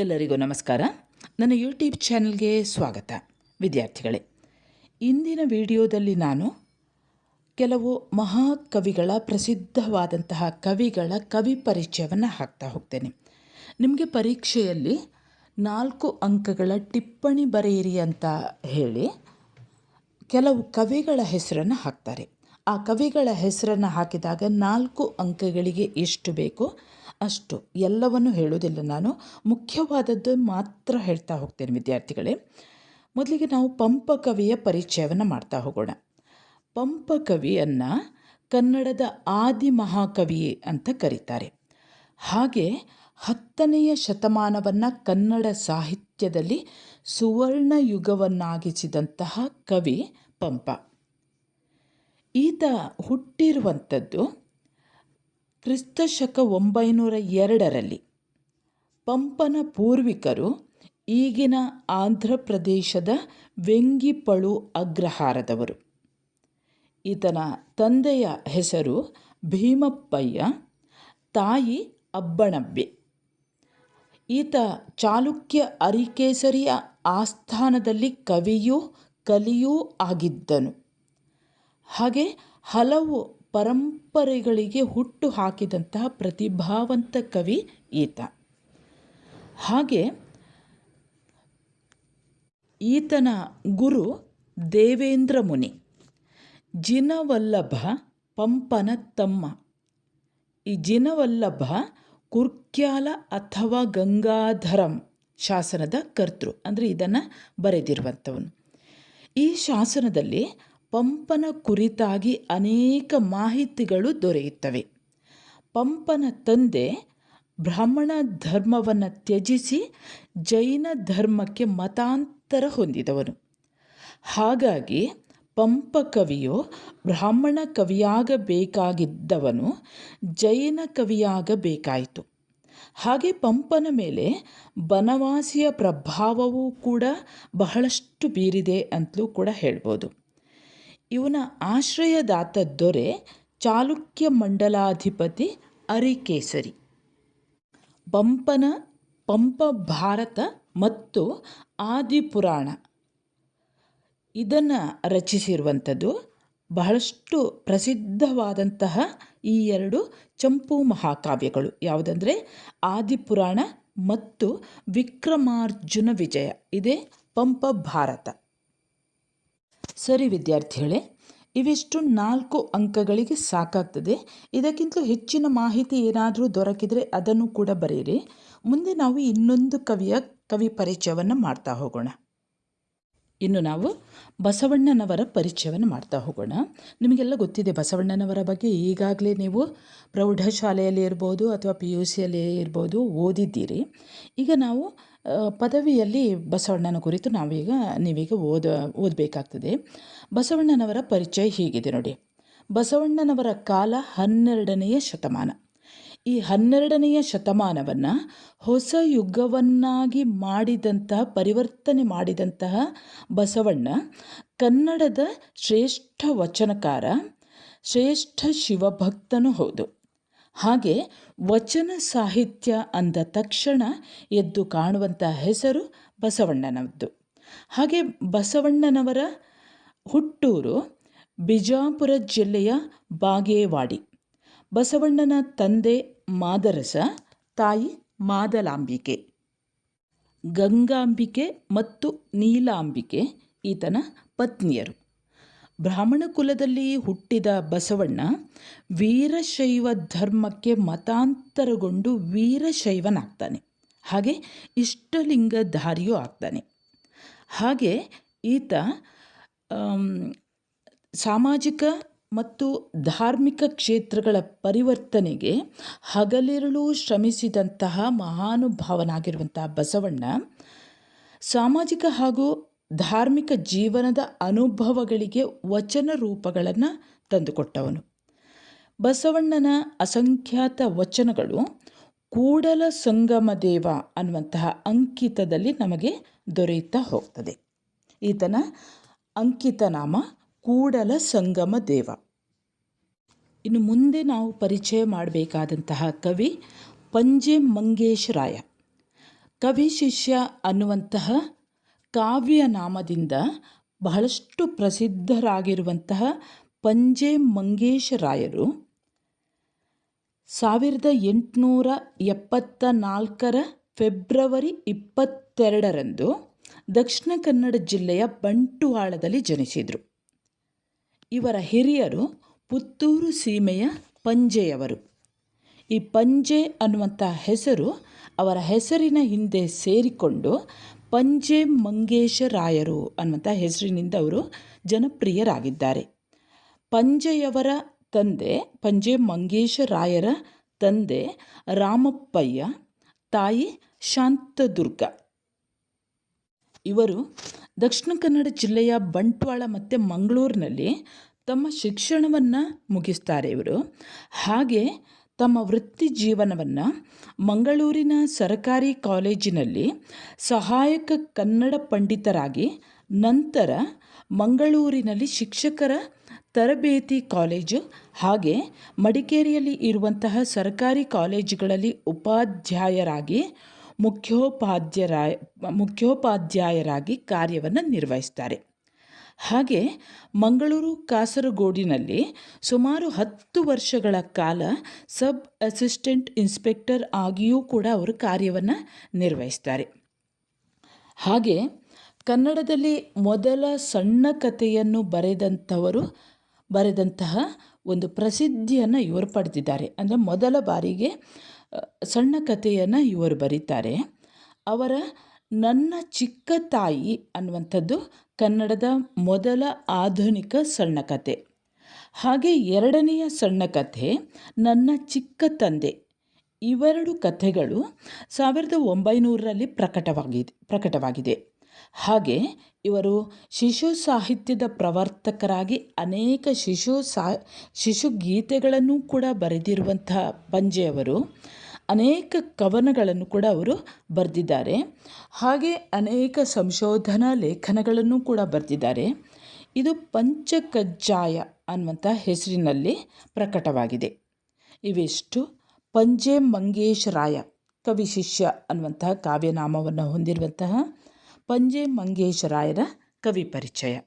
ಎಲ್ಲರಿಗೂ ನಮಸ್ಕಾರ. ನನ್ನ ಯೂಟ್ಯೂಬ್ ಚಾನಲ್ಗೆ ಸ್ವಾಗತ. ವಿದ್ಯಾರ್ಥಿಗಳೇ, ಇಂದಿನ ವಿಡಿಯೋದಲ್ಲಿ ನಾನು ಕೆಲವು ಮಹಾಕವಿಗಳ ಪ್ರಸಿದ್ಧವಾದಂತಹ ಕವಿಗಳ ಕವಿ ಪರಿಚಯವನ್ನು ಹಾಕ್ತಾ ಹೋಗ್ತೇನೆ. ನಿಮಗೆ ಪರೀಕ್ಷೆಯಲ್ಲಿ ನಾಲ್ಕು ಅಂಕಗಳ ಟಿಪ್ಪಣಿ ಬರೆಯಿರಿ ಅಂತ ಹೇಳಿ ಕೆಲವು ಕವಿಗಳ ಹೆಸರನ್ನು ಹಾಕ್ತಾರೆ. ಆ ಕವಿಗಳ ಹೆಸರನ್ನು ಹಾಕಿದಾಗ ನಾಲ್ಕು ಅಂಕಗಳಿಗೆ ಎಷ್ಟು ಬೇಕೋ? ಅಷ್ಟು ಎಲ್ಲವನ್ನು ಹೇಳೋದಿಲ್ಲ ನಾನು. ಮುಖ್ಯವಾದದ್ದು ಮಾತ್ರ ಹೇಳ್ತಾ ಹೋಗ್ತೇನೆ ವಿದ್ಯಾರ್ಥಿಗಳೇ. ಮೊದಲಿಗೆ ನಾವು ಪಂಪ ಕವಿಯ ಪರಿಚಯವನ್ನು ಮಾಡ್ತಾ ಹೋಗೋಣ. ಪಂಪ ಕವಿಯನ್ನು ಕನ್ನಡದ ಆದಿ ಮಹಾಕವಿ ಅಂತ ಕರೀತಾರೆ. ಹಾಗೆ ಹತ್ತನೆಯ ಶತಮಾನವನ್ನು ಕನ್ನಡ ಸಾಹಿತ್ಯದಲ್ಲಿ ಸುವರ್ಣ ಯುಗವನ್ನಾಗಿಸಿದಂತಹ ಕವಿ ಪಂಪ. ಈತ ಹುಟ್ಟಿರುವಂಥದ್ದು ಕ್ರಿಸ್ತಶಕ ಒಂಬೈನೂರ ಎರಡರಲ್ಲಿ ಪಂಪನ ಪೂರ್ವಿಕರು ಈಗಿನ ಆಂಧ್ರ ಪ್ರದೇಶದ ವೆಂಗಿಪಳು ಅಗ್ರಹಾರದವರು. ಈತನ ತಂದೆಯ ಹೆಸರು ಭೀಮಪ್ಪಯ್ಯ, ತಾಯಿ ಅಬ್ಬಣಬ್ಬೆ. ಈತ ಚಾಲುಕ್ಯ ಅರಿಕೇಸರಿಯ ಆಸ್ಥಾನದಲ್ಲಿ ಕವಿಯೂ ಕಲಿಯೂ ಆಗಿದ್ದನು. ಹಾಗೆ ಹಲವು ಪರಂಪರೆಗಳಿಗೆ ಹುಟ್ಟು ಹಾಕಿದಂತಹ ಪ್ರತಿಭಾವಂತ ಕವಿ ಈತ. ಹಾಗೆ ಈತನ ಗುರು ದೇವೇಂದ್ರ ಮುನಿ, ಜಿನವಲ್ಲಭ ಪಂಪನ ತಮ್ಮ, ಈ ಜಿನವಲ್ಲಭ ಕುರ್ಕ್ಯಾಲ ಅಥವಾ ಗಂಗಾಧರಂ ಶಾಸನದ ಕರ್ತೃ, ಅಂದರೆ ಇದನ್ನು ಬರೆದಿರುವಂಥವನು. ಈ ಶಾಸನದಲ್ಲಿ ಪಂಪನ ಕುರಿತಾಗಿ ಅನೇಕ ಮಾಹಿತಿಗಳು ದೊರೆಯುತ್ತವೆ. ಪಂಪನ ತಂದೆ ಬ್ರಾಹ್ಮಣ ಧರ್ಮವನ್ನು ತ್ಯಜಿಸಿ ಜೈನ ಧರ್ಮಕ್ಕೆ ಮತಾಂತರ ಹೊಂದಿದವನು. ಹಾಗಾಗಿ ಪಂಪ ಕವಿಯು ಬ್ರಾಹ್ಮಣ ಕವಿಯಾಗಬೇಕಾಗಿದ್ದವನು ಜೈನ ಕವಿಯಾಗಬೇಕಾಯಿತು. ಹಾಗೆ ಪಂಪನ ಮೇಲೆ ಬನವಾಸಿಯ ಪ್ರಭಾವವೂ ಕೂಡ ಬಹಳಷ್ಟು ಬೀರಿದೆ ಅಂತಲೂ ಕೂಡ ಹೇಳ್ಬೋದು. ಇವನ ಆಶ್ರಯದಾತ ದೊರೆ ಚಾಲುಕ್ಯ ಮಂಡಲಾಧಿಪತಿ ಅರಿಕೇಸರಿ. ಪಂಪನ ಪಂಪ ಭಾರತ ಮತ್ತು ಆದಿಪುರಾಣ. ಇದನ್ನು ರಚಿಸಿರುವಂಥದ್ದು ಬಹಳಷ್ಟು ಪ್ರಸಿದ್ಧವಾದಂತಹ ಈ ಎರಡು ಚಂಪು ಮಹಾಕಾವ್ಯಗಳು. ಯಾವುದಂದರೆ ಆದಿಪುರಾಣ ಮತ್ತು ವಿಕ್ರಮಾರ್ಜುನ ವಿಜಯ. ಇದೇ ಪಂಪ ಭಾರತ. ಸರಿ ವಿದ್ಯಾರ್ಥಿಗಳೇ, ಇವಿಷ್ಟು ನಾಲ್ಕು ಅಂಕಗಳಿಗೆ ಸಾಕಾಗ್ತದೆ. ಇದಕ್ಕಿಂತಲೂ ಹೆಚ್ಚಿನ ಮಾಹಿತಿ ಏನಾದರೂ ದೊರಕಿದರೆ ಅದನ್ನು ಕೂಡ ಬರೆಯಿರಿ. ಮುಂದೆ ನಾವು ಇನ್ನೊಂದು ಕವಿಯ ಕವಿ ಪರಿಚಯವನ್ನು ಮಾಡ್ತಾ ಹೋಗೋಣ. ಇನ್ನು ನಾವು ಬಸವಣ್ಣನವರ ಪರಿಚಯವನ್ನು ಮಾಡ್ತಾ ಹೋಗೋಣ. ನಿಮಗೆಲ್ಲ ಗೊತ್ತಿದೆ, ಬಸವಣ್ಣನವರ ಬಗ್ಗೆ ಈಗಾಗಲೇ ನೀವು ಪ್ರೌಢಶಾಲೆಯಲ್ಲಿ ಇರ್ಬೋದು ಅಥವಾ ಪಿ ಯು ಸಿಯಲ್ಲಿ ಇರ್ಬೋದು ಓದಿದ್ದೀರಿ. ಈಗ ನಾವು ಪದವಿಯಲ್ಲಿ ಬಸವಣ್ಣನ ಕುರಿತು ನಾವೀಗ, ನೀವೀಗ ಓದ, ಓದಬೇಕಾಗ್ತದೆ. ಬಸವಣ್ಣನವರ ಪರಿಚಯ ಹೀಗಿದೆ ನೋಡಿ. ಬಸವಣ್ಣನವರ ಕಾಲ ಹನ್ನೆರಡನೆಯ ಶತಮಾನ. ಈ ಹನ್ನೆರಡನೆಯ ಶತಮಾನವನ್ನು ಹೊಸ ಯುಗವನ್ನಾಗಿ ಮಾಡಿದಂತಹ, ಪರಿವರ್ತನೆ ಮಾಡಿದಂತಹ ಬಸವಣ್ಣ, ಕನ್ನಡದ ಶ್ರೇಷ್ಠ ವಚನಕಾರ, ಶ್ರೇಷ್ಠ ಶಿವಭಕ್ತನೂ ಹೌದು. ಹಾಗೆ ವಚನ ಸಾಹಿತ್ಯ ಅಂದ ತಕ್ಷಣ ಎದ್ದು ಕಾಣುವಂಥ ಹೆಸರು ಬಸವಣ್ಣನದ್ದು. ಹಾಗೆ ಬಸವಣ್ಣನವರ ಹುಟ್ಟೂರು ಬಿಜಾಪುರ ಜಿಲ್ಲೆಯ ಬಾಗೇವಾಡಿ. ಬಸವಣ್ಣನ ತಂದೆ ಮಾದರಸ, ತಾಯಿ ಮಾದಲಾಂಬಿಕೆ. ಗಂಗಾಂಬಿಕೆ ಮತ್ತು ನೀಲಾಂಬಿಕೆ, ಈತನ ಪತ್ನಿಯರು. ಬ್ರಾಹ್ಮಣ ಕುಲದಲ್ಲಿ ಹುಟ್ಟಿದ ಬಸವಣ್ಣ ವೀರಶೈವ ಧರ್ಮಕ್ಕೆ ಮತಾಂತರಗೊಂಡು ವೀರಶೈವನಾಗ್ತಾನೆ. ಹಾಗೆ ಇಷ್ಟಲಿಂಗಧಾರಿಯೂ ಆಗ್ತಾನೆ. ಹಾಗೆ ಈತ ಸಾಮಾಜಿಕ ಮತ್ತು ಧಾರ್ಮಿಕ ಕ್ಷೇತ್ರಗಳ ಪರಿವರ್ತನೆಗೆ ಹಗಲಿರುಳು ಶ್ರಮಿಸಿದಂತಹ ಮಹಾನುಭಾವನಾಗಿರುವಂತಹ ಬಸವಣ್ಣ, ಸಾಮಾಜಿಕ ಹಾಗೂ ಧಾರ್ಮಿಕ ಜೀವನದ ಅನುಭವಗಳಿಗೆ ವಚನ ರೂಪಗಳನ್ನು ತಂದುಕೊಟ್ಟವನು. ಬಸವಣ್ಣನ ಅಸಂಖ್ಯಾತ ವಚನಗಳು ಕೂಡಲ ಸಂಗಮ ದೇವ ಅನ್ನುವಂತಹ ಅಂಕಿತದಲ್ಲಿ ನಮಗೆ ದೊರೆಯುತ್ತಾ ಹೋಗ್ತದೆ. ಈತನ ಅಂಕಿತ ನಾಮ ಕೂಡಲ ಸಂಗಮ ದೇವ. ಇನ್ನು ಮುಂದೆ ನಾವು ಪರಿಚಯ ಮಾಡಬೇಕಾದಂತಹ ಕವಿ ಪಂಜೆ ಮಂಗೇಶರಾಯ ಕವಿ ಶಿಷ್ಯ ಅನ್ನುವಂತಹ ಕಾವ್ಯನಾಮದಿಂದ ಬಹಳಷ್ಟು ಪ್ರಸಿದ್ಧರಾಗಿರುವಂತಹ ಪಂಜೆ ಮಂಗೇಶರಾಯರು ಸಾವಿರದ ಎಂಟುನೂರ ಎಪ್ಪತ್ತ ನಾಲ್ಕರ ಫೆಬ್ರವರಿ ಇಪ್ಪತ್ತೆರಡರಂದು ದಕ್ಷಿಣ ಕನ್ನಡ ಜಿಲ್ಲೆಯ ಬಂಟುವಾಳದಲ್ಲಿ ಜನಿಸಿದರು. ಇವರ ಹಿರಿಯರು ಪುತ್ತೂರು ಸೀಮೆಯ ಪಂಜೆಯವರು. ಈ ಪಂಜೆ ಅನ್ನುವಂಥ ಹೆಸರು ಅವರ ಹೆಸರಿನ ಹಿಂದೆ ಸೇರಿಕೊಂಡು ಪಂಜೆ ಮಂಗೇಶರಾಯರು ಅನ್ನುವಂಥ ಹೆಸರಿನಿಂದ ಅವರು ಜನಪ್ರಿಯರಾಗಿದ್ದಾರೆ. ಪಂಜೆಯವರ ತಂದೆ, ಪಂಜೆ ಮಂಗೇಶರಾಯರ ತಂದೆ ರಾಮಪ್ಪಯ್ಯ, ತಾಯಿ ಶಾಂತದುರ್ಗ. ಇವರು ದಕ್ಷಿಣ ಕನ್ನಡ ಜಿಲ್ಲೆಯ ಬಂಟ್ವಾಳ ಮತ್ತು ಮಂಗಳೂರಿನಲ್ಲಿ ತಮ್ಮ ಶಿಕ್ಷಣವನ್ನು ಮುಗಿಸ್ತಾರೆ ಇವರು. ಹಾಗೆ ತಮ್ಮ ವೃತ್ತಿ ಜೀವನವನ್ನು ಮಂಗಳೂರಿನ ಸರಕಾರಿ ಕಾಲೇಜಿನಲ್ಲಿ ಸಹಾಯಕ ಕನ್ನಡ ಪಂಡಿತರಾಗಿ ನಂತರ ಮಂಗಳೂರಿನಲ್ಲಿ ಶಿಕ್ಷಕರ ತರಬೇತಿ ಕಾಲೇಜು ಹಾಗೆ ಮಡಿಕೇರಿಯಲ್ಲಿ ಇರುವಂತಹ ಸರ್ಕಾರಿ ಕಾಲೇಜುಗಳಲ್ಲಿ ಉಪಾಧ್ಯಾಯರಾಗಿ ಮುಖ್ಯೋಪಾಧ್ಯಾಯ ಮುಖ್ಯೋಪಾಧ್ಯಾಯರಾಗಿ ಕಾರ್ಯವನ್ನು ನಿರ್ವಹಿಸ್ತಾರೆ. ಹಾಗೆ ಮಂಗಳೂರು ಕಾಸರಗೋಡಿನಲ್ಲಿ ಸುಮಾರು ಹತ್ತು ವರ್ಷಗಳ ಕಾಲ ಸಬ್ ಅಸಿಸ್ಟೆಂಟ್ ಇನ್ಸ್ಪೆಕ್ಟರ್ ಆಗಿಯೂ ಕೂಡ ಅವರು ಕಾರ್ಯವನ್ನು ನಿರ್ವಹಿಸ್ತಾರೆ. ಹಾಗೆ ಕನ್ನಡದಲ್ಲಿ ಮೊದಲ ಸಣ್ಣ ಕಥೆಯನ್ನು ಬರೆದಂಥವರು, ಬರೆದಂತಹ ಒಂದು ಪ್ರಸಿದ್ಧಿಯನ್ನು ಇವರು ಪಡೆದಿದ್ದಾರೆ. ಅಂದರೆ ಮೊದಲ ಬಾರಿಗೆ ಸಣ್ಣ ಕಥೆಯನ್ನು ಇವರು ಬರೀತಾರೆ. ಅವರ ನನ್ನ ಚಿಕ್ಕ ತಾಯಿ ಅನ್ನುವಂಥದ್ದು ಕನ್ನಡದ ಮೊದಲ ಆಧುನಿಕ ಸಣ್ಣ ಕಥೆ ಹಾಗೆ ಎರಡನೆಯ ಸಣ್ಣ ಕಥೆ ನನ್ನ ಚಿಕ್ಕ ತಂದೆ. ಇವೆರಡು ಕಥೆಗಳು ಸಾವಿರದ ಒಂಬೈನೂರರಲ್ಲಿ ಪ್ರಕಟವಾಗಿದೆ ಪ್ರಕಟವಾಗಿದೆ. ಹಾಗೆ ಇವರು ಶಿಶು ಸಾಹಿತ್ಯದ ಪ್ರವರ್ತಕರಾಗಿ ಅನೇಕ ಶಿಶು ಸಾ, ಶಿಶು ಗೀತೆಗಳನ್ನು ಕೂಡ ಬರೆದಿರುವಂಥ ಪಂಜೆಯವರು ಅನೇಕ ಕವನಗಳನ್ನು ಕೂಡ ಅವರು ಬರೆದಿದ್ದಾರೆ. ಹಾಗೆ ಅನೇಕ ಸಂಶೋಧನಾ ಲೇಖನಗಳನ್ನು ಕೂಡ ಬರೆದಿದ್ದಾರೆ. ಇದು ಪಂಚಕಜ್ಜಾಯ ಅನ್ನುವಂಥ ಹೆಸರಿನಲ್ಲಿ ಪ್ರಕಟವಾಗಿದೆ. ಇವೆಷ್ಟು? ಪಂಜೆ ಮಂಗೇಶರಾಯ, ಕವಿ ಶಿಷ್ಯ ಅನ್ನುವಂತಹ ಕಾವ್ಯನಾಮವನ್ನು ಹೊಂದಿರುವಂತಹ ಪಂಜೆ ಮಂಗೇಶರಾಯರ ಕವಿ ಪರಿಚಯ.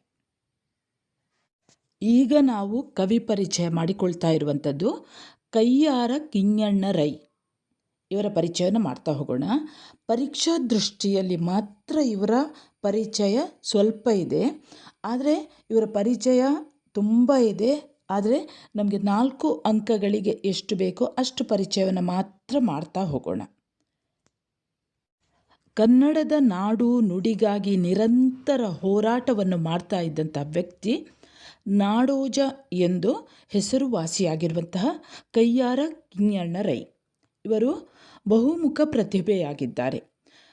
ಈಗ ನಾವು ಕವಿ ಪರಿಚಯ ಮಾಡಿಕೊಳ್ತಾ ಇರುವಂಥದ್ದು ಕೈಯಾರ ಕಿಂಗಣ್ಣ ರೈ. ಇವರ ಪರಿಚಯನ ಮಾಡ್ತಾ ಹೋಗೋಣ. ಪರೀಕ್ಷಾ ದೃಷ್ಟಿಯಲ್ಲಿ ಮಾತ್ರ ಇವರ ಪರಿಚಯ ಸ್ವಲ್ಪ ಇದೆ. ಆದರೆ ಇವರ ಪರಿಚಯ ತುಂಬ ಇದೆ. ಆದರೆ ನಮಗೆ ನಾಲ್ಕು ಅಂಕಗಳಿಗೆ ಎಷ್ಟು ಬೇಕೋ ಅಷ್ಟು ಪರಿಚಯವನ್ನು ಮಾತ್ರ ಮಾಡ್ತಾ ಹೋಗೋಣ. ಕನ್ನಡದ ನಾಡು ನುಡಿಗಾಗಿ ನಿರಂತರ ಹೋರಾಟವನ್ನು ಮಾಡ್ತಾ ಇದ್ದಂಥ ವ್ಯಕ್ತಿ ನಾಡೋಜ ಎಂದು ಹೆಸರುವಾಸಿಯಾಗಿರುವಂತಹ ಕೈಯಾರ ಕಿಂಗಣ್ಣ ರೈ. ಇವರು ಬಹುಮುಖ ಪ್ರತಿಭೆಯಾಗಿದ್ದಾರೆ.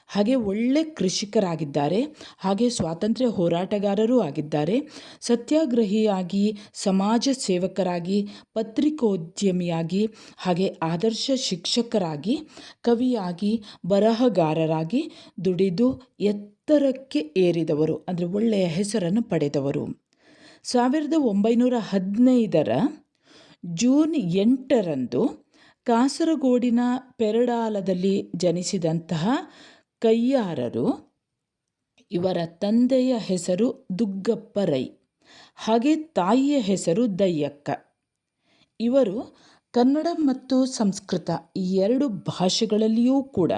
ಹಾಗೆ ಒಳ್ಳೆ ಕೃಷಿಕರಾಗಿದ್ದಾರೆ. ಹಾಗೆ ಸ್ವಾತಂತ್ರ್ಯ ಹೋರಾಟಗಾರರೂ ಆಗಿದ್ದಾರೆ. ಸತ್ಯಾಗ್ರಹಿಯಾಗಿ, ಸಮಾಜ ಸೇವಕರಾಗಿ, ಪತ್ರಿಕೋದ್ಯಮಿಯಾಗಿ, ಹಾಗೆ ಆದರ್ಶ ಶಿಕ್ಷಕರಾಗಿ, ಕವಿಯಾಗಿ, ಬರಹಗಾರರಾಗಿ ದುಡಿದು ಎತ್ತರಕ್ಕೆ ಏರಿದವರು, ಅಂದರೆ ಒಳ್ಳೆಯ ಹೆಸರನ್ನು ಪಡೆದವರು. ಸಾವಿರದ ಒಂಬೈನೂರ ಹದಿನೈದರ ಜೂನ್ ಎಂಟರಂದು ಕಾಸರಗೋಡಿನ ಪೆರಡಾಲದಲ್ಲಿ ಜನಿಸಿದಂತಹ ಕಯ್ಯಾರರು, ಇವರ ತಂದೆಯ ಹೆಸರು ದುಗ್ಗಪ್ಪ ರೈ, ಹಾಗೆ ತಾಯಿಯ ಹೆಸರು ದಯ್ಯಕ್ಕ. ಇವರು ಕನ್ನಡ ಮತ್ತು ಸಂಸ್ಕೃತ ಈ ಎರಡು ಭಾಷೆಗಳಲ್ಲಿಯೂ ಕೂಡ